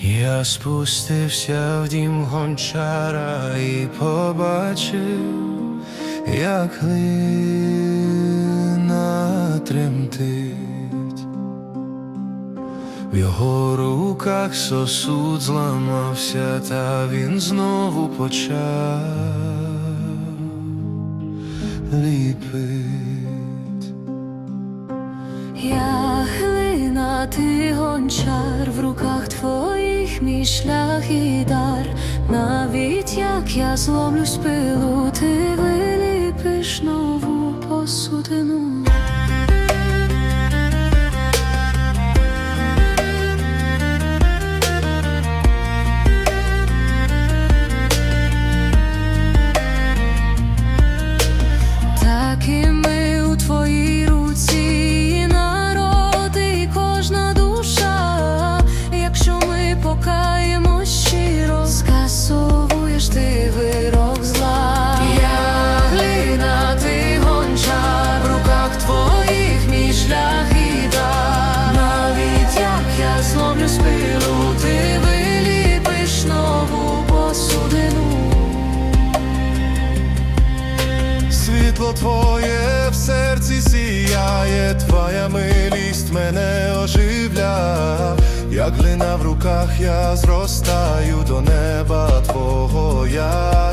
Я спустився в дім гончара і побачив, як глина тремтить. В його руках сосуд зламався, та він знову почав ліпить. Я глина, ти гончар, в руках твоїх мій шлях і дар. Навіть як я зломлю спилу, ти виліпиш нову посудину. Так твоє в серці сіяє, твоя милість мене оживля, як глина в руках я зростаю до неба твого, я